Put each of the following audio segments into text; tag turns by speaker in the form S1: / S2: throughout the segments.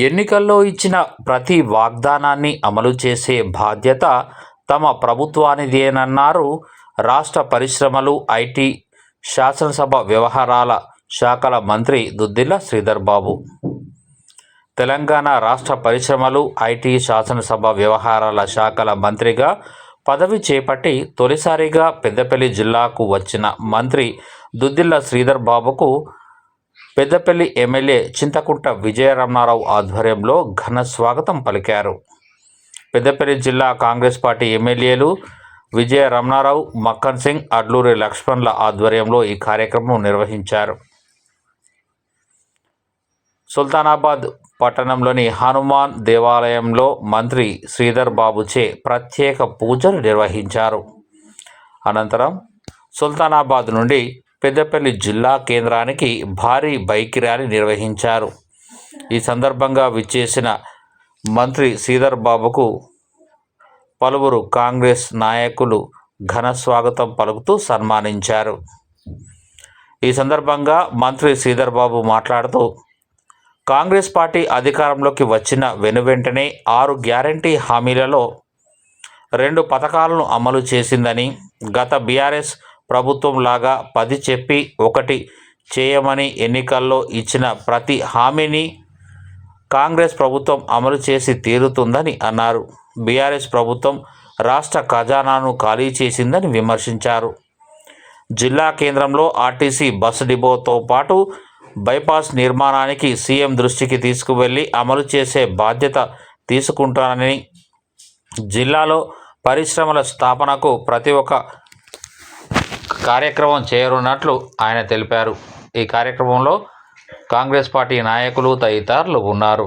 S1: ఎన్నికల్లో ఇచ్చిన ప్రతి వాగ్దానాన్ని అమలు చేసే బాధ్యత తమ ప్రభుత్వానిదేనన్నారు రాష్ట్ర పరిశ్రమలు ఐటీ శాసనసభ వ్యవహారాల శాఖల మంత్రి దుద్దిల్ల శ్రీధర్ బాబు తెలంగాణ రాష్ట్ర పరిశ్రమలు ఐటీ శాసనసభ వ్యవహారాల శాఖల మంత్రిగా పదవి చేపట్టి తొలిసారిగా పెద్దపల్లి జిల్లాకు వచ్చిన మంత్రి దుద్దిల్ల శ్రీధర్ బాబుకు పెద్దపల్లి ఎమ్మెల్యే చింతకుంట విజయరమణారావు ఆధ్వర్యంలో ఘన స్వాగతం పలికారు. పెద్దపల్లి జిల్లా కాంగ్రెస్ పార్టీ ఎమ్మెల్యేలు విజయ రమణారావు మక్కన్ సింగ్ అడ్లూరి లక్ష్మణ్ల ఆధ్వర్యంలో ఈ కార్యక్రమం నిర్వహించారు. సుల్తానాబాద్ పట్టణంలోని హనుమాన్ దేవాలయంలో మంత్రి శ్రీధర్ బాబుచే ప్రత్యేక పూజలు నిర్వహించారు. అనంతరం సుల్తానాబాద్ నుండి పెద్దపల్లి జిల్లా కేంద్రానికి భారీ బైక్ ర్యాలీ నిర్వహించారు. ఈ సందర్భంగా విచ్చేసిన మంత్రి శ్రీధర్ బాబుకు పలువురు కాంగ్రెస్ నాయకులు ఘన స్వాగతం పలుకుతూ సన్మానించారు. ఈ సందర్భంగా మంత్రి శ్రీధర్ బాబు మాట్లాడుతూ కాంగ్రెస్ పార్టీ అధికారంలోకి వచ్చిన వెనువెంటనే ఆరు గ్యారంటీ హామీలలో రెండు పథకాలను అమలు చేసిందని గత బీఆర్ఎస్ ప్రభుత్వం లాగా పది చెప్పి ఒకటి చేయమని ఎన్నికల్లో ఇచ్చిన ప్రతి హామీని కాంగ్రెస్ ప్రభుత్వం అమలు చేసి తీరుతుందని అన్నారు. బీఆర్ఎస్ ప్రభుత్వం రాష్ట్ర ఖజానాను ఖాళీ చేసిందని విమర్శించారు. జిల్లా కేంద్రంలో ఆర్టీసీ బస్ డిపోతో పాటు బైపాస్ నిర్మాణానికి సీఎం దృష్టికి తీసుకువెళ్ళి అమలు చేసే బాధ్యత తీసుకుంటానని జిల్లాలో పరిశ్రమల స్థాపనకు ప్రతి ఒక్క కార్యక్రమం చేరున్నట్లు ఆయన తెలిపారు. ఈ కార్యక్రమంలో కాంగ్రెస్ పార్టీ నాయకులు తదితరులు ఉన్నారు.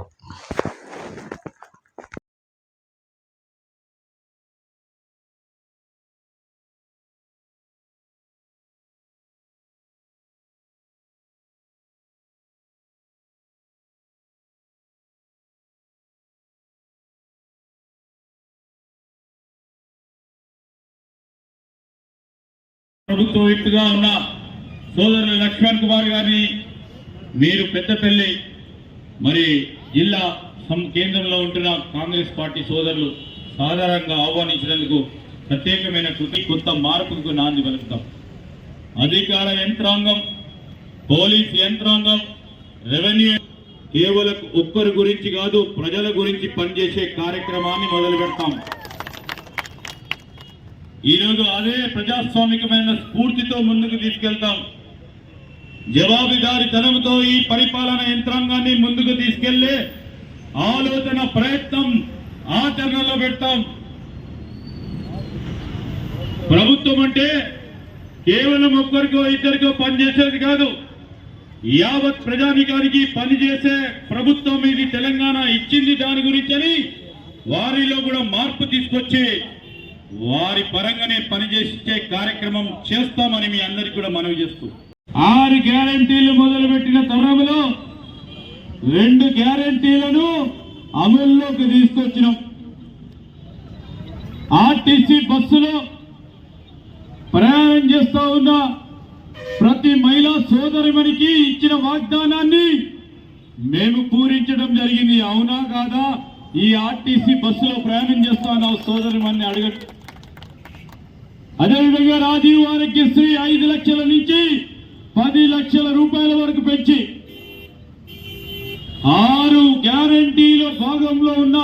S2: ప్రభుత్వ వ్యక్తిగా ఉన్న సోదరులు లక్ష్మణ్ కుమార్ గారిని మీరు పెద్దపల్లి మరి జిల్లా కేంద్రంలో ఉంటున్న కాంగ్రెస్ పార్టీ సోదరులు సాధారణంగా ఆహ్వానించినందుకు ప్రత్యేకమైన కృతి కొత్త మార్పుకు నాంది పలుకుతాం. అధికార యంత్రాంగం పోలీస్ యంత్రాంగం రెవెన్యూ కేవలం ఒక్కరి గురించి కాదు ప్రజల గురించి పనిచేసే కార్యక్రమాన్ని మొదలు పెడతాం ఈరోజు అదే ప్రజాస్వామికమైన స్ఫూర్తితో ముందుకు తీసుకెళ్తాం. జవాబుదారితనంతో ఈ పరిపాలన యంత్రాంగాన్ని ముందుకు తీసుకెళ్ళే ఆలోచన ప్రయత్నం ఆచరణలో పెడతాం. ప్రభుత్వం అంటే కేవలం ఒక్కరికో ఇద్దరికో పనిచేసేది కాదు. యావత్ ప్రజానికానికి పనిచేసే ప్రభుత్వం ఇది తెలంగాణ ఇచ్చింది దాని గురించని వారిలో కూడా మార్పు తీసుకొచ్చి వారి పరంగానే పనిచేసే కార్యక్రమం చేస్తామని మీ అందరికి కూడా మనవి చేస్తూ. ఆరు గ్యారంటీలు మొదలుపెట్టిన తరుణంలో రెండు గ్యారంటీలను అమల్లోకి తీసుకొచ్చినాం. ఆర్టీసీ బస్సులో ప్రయాణం చేస్తా ఉన్న ప్రతి మహిళా సోదరిమణికి ఇచ్చిన వాగ్దానాన్ని మేము పూరించడం జరిగింది. అవునా కాదా? ఈ ఆర్టీసీ బస్సులో ప్రయాణం చేస్తా ఉన్నావు సోదరిమణిని అడగట్టు అదేవిధంగా రాజీవ్ ఆరోగ్యశ్రీ ఐదు లక్షల నుంచి పది లక్షల రూపాయల వరకు పెంచి ఆరు గ్యారంటీల భాగంలో ఉన్న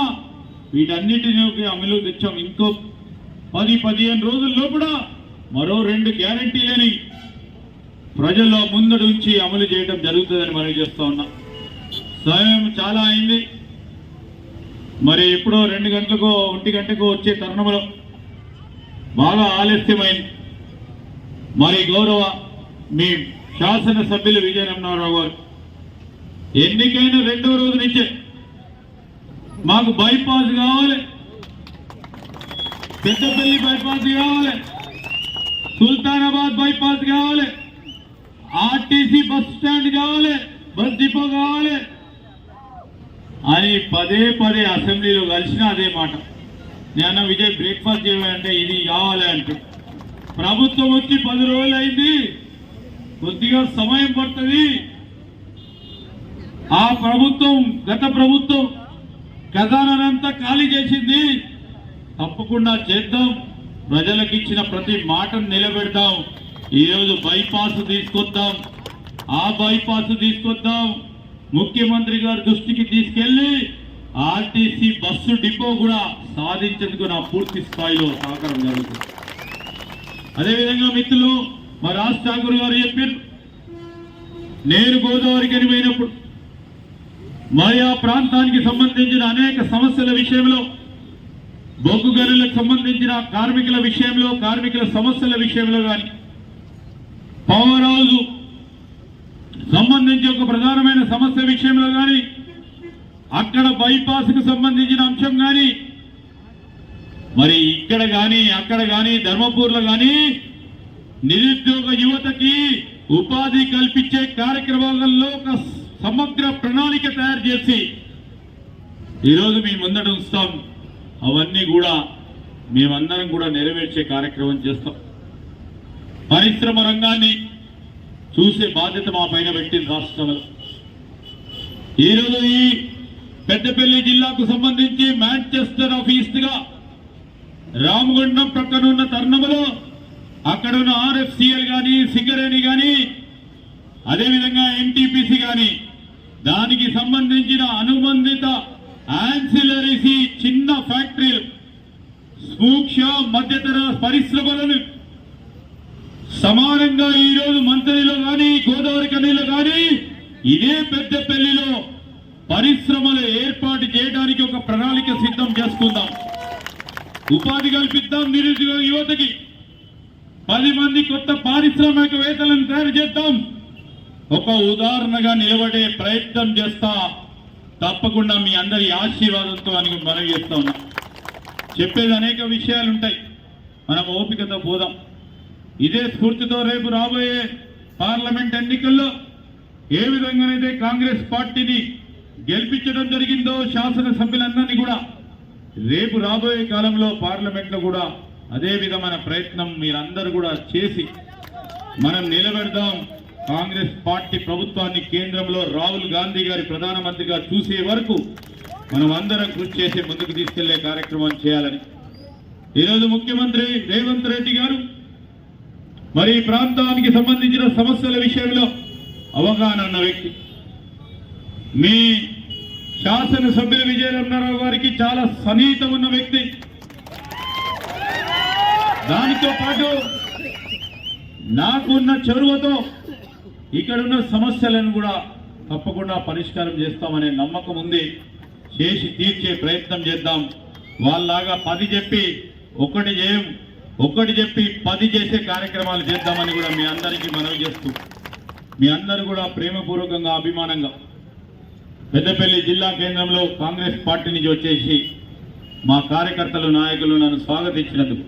S2: వీటన్నిటిని అమలు తెచ్చాం. ఇంకో పది పదిహేను రోజుల్లో కూడా మరో రెండు గ్యారంటీలని ప్రజల్లో ముందడు ఉంచి అమలు చేయడం జరుగుతుందని మనం చేస్తా ఉన్నాం. సమయం చాలా అయింది. మరి ఎప్పుడో రెండు గంటలకు ఒంటి గంటకు వచ్చే తరుణంలో బాగా ఆలస్యమైంది. మరి గౌరవ మీ శాసనసభ్యులు విజయరమణారావు గారు ఎన్నికైన రెండో రోజు నుంచే మాకు బైపాస్ కావాలి. పెద్దపల్లి బైపాస్ కావాలి. సుల్తానాబాద్ బైపాస్ కావాలి. ఆర్టీసీ బస్ స్టాండ్ కావాలి. బస్ డిపో కావాలి. అని పదే పదే అసెంబ్లీలో కలిసిన అదే మాట. నేను విజయ్ బ్రేక్ఫాస్ట్ చేయాలంటే ఇది కావాలి అంటే. ప్రభుత్వం వచ్చి పది రోజులు అయింది కొద్దిగా సమయం పడుతుంది. ఆ ప్రభుత్వం గత ప్రభుత్వం ఖజానంతా ఖాళీ చేసింది. తప్పకుండా చేద్దాం. ప్రజలకు ఇచ్చిన ప్రతి మాటను నిలబెడతాం ఈరోజు బైపాస్ తీసుకొద్దాం. ఆ బైపాస్ తీసుకొద్దాం. ముఖ్యమంత్రి గారి దృష్టికి తీసుకెళ్ళి ఆర్టీసీ బస్సు డిపో కూడా సాధించేందుకు నా పూర్తి స్థాయిలో సహకారం జరుగుతుంది. అదేవిధంగా మిత్రులు మా రాజ్ ఠాకూర్ గారు చెప్పారు నేను గోదావరికి అని పోయినప్పుడు మరి ఆ ప్రాంతానికి సంబంధించిన అనేక సమస్యల విషయంలో బొగ్గు గనులకు సంబంధించిన కార్మికుల విషయంలో కార్మికుల సమస్యల విషయంలో కానీ పవర్ హౌస్ సంబంధించి ఒక ప్రధానమైన సమస్య విషయంలో కానీ అక్కడ బైపాస్కు సంబంధించిన అంశం కానీ మరి ఇక్కడ కానీ అక్కడ కానీ ధర్మపూర్లో కానీ నిరుద్యోగ యువతకి ఉపాధి కల్పించే కార్యక్రమాలలో ఒక సమగ్ర ప్రణాళిక తయారు చేసి ఈరోజు మీ ముందట ఉంచుతాం. అవన్నీ కూడా మేమందరం కూడా నెరవేర్చే కార్యక్రమం చేస్తాం. పరిశ్రమ రంగాన్ని చూసే బాధ్యత మా పైన పెట్టింది రాష్ట్రంలో ఈరోజు ఈ పెద్దపల్లి జిల్లాకు సంబంధించి మాంచెస్టర్ ఆఫ్ ఈస్ట్గా రామగుండం ప్రక్కన ఉన్న తరుణంలో అక్కడ ఉన్న ఆర్ఎఫ్సిఎల్ కానీ సింగరేణి కానీ అదేవిధంగా ఎన్టీపీసీ కానీ దానికి సంబంధించిన అనుబంధిత ఆన్సిలరీస్ చిన్న ఫ్యాక్టరీలు సూక్ష్మ మధ్యతర పరిశ్రమలను సమానంగా ఈరోజు మంత్రిలో కానీ గోదావరి కనీలో కానీ ఇదే పెద్దపల్లిలో పరిశ్రమలు ఏర్పాటు చేయడానికి ఒక ప్రణాళిక సిద్ధం చేసుకుందాం. ఉపాధి కల్పిద్దాం నిరుద్యోగ యువతకి. పది మంది కొత్త పారిశ్రామికవేత్తలను తయారు చేద్దాం. ఒక ఉదాహరణగా నిలబడే ప్రయత్నం చేస్తా. తప్పకుండా మీ అందరి ఆశీర్వాదంతో అని మనవి చేస్తా ఉన్నా. చెప్పేది అనేక విషయాలు ఉంటాయి. మనం ఓపికతో పోదాం. ఇదే స్ఫూర్తితో రేపు రాబోయే పార్లమెంట్ ఎన్నికల్లో ఏ విధంగానైతే కాంగ్రెస్ పార్టీని గెలిపించడం జరిగిందో శాసనసభ్యులందరినీ కూడా రేపు రాబోయే కాలంలో పార్లమెంట్లో కూడా అదే విధమైన ప్రయత్నం మీరందరూ కూడా చేసి మనం నిలబెడదాం. కాంగ్రెస్ పార్టీ ప్రభుత్వాన్ని కేంద్రంలో రాహుల్ గాంధీ గారి ప్రధానమంత్రిగా చూసే వరకు మనం అందరం కృషి చేసి ముందుకు తీసుకెళ్ళే కార్యక్రమం చేయాలని. ఈరోజు ముఖ్యమంత్రి రేవంత్ రెడ్డి గారు మరి ప్రాంతానికి సంబంధించిన సమస్యల విషయంలో అవగాహన ఉన్న వ్యక్తి. మీ శాసనసభ్యులు విజయరమణారావు గారికి చాలా సన్నిహితం ఉన్న వ్యక్తి. దానితో పాటు నాకున్న చొరవతో ఇక్కడున్న సమస్యలను కూడా తప్పకుండా పరిష్కారం చేస్తామనే నమ్మకం ఉంది. చేసి తీర్చే ప్రయత్నం చేద్దాం. వాళ్ళలాగా పది చెప్పి ఒక్కటి చేయం. ఒక్కటి చెప్పి పది చేసే కార్యక్రమాలు చేద్దామని కూడా మీ అందరికీ మనవి చేస్తూ మీ అందరూ కూడా ప్రేమపూర్వకంగా అభిమానంగా పెద్దపల్లి జిల్లా కేంద్రంలో కాంగ్రెస్ పార్టీ నుంచి వచ్చేసి మా కార్యకర్తలు నాయకులు నన్ను స్వాగతించినందుకు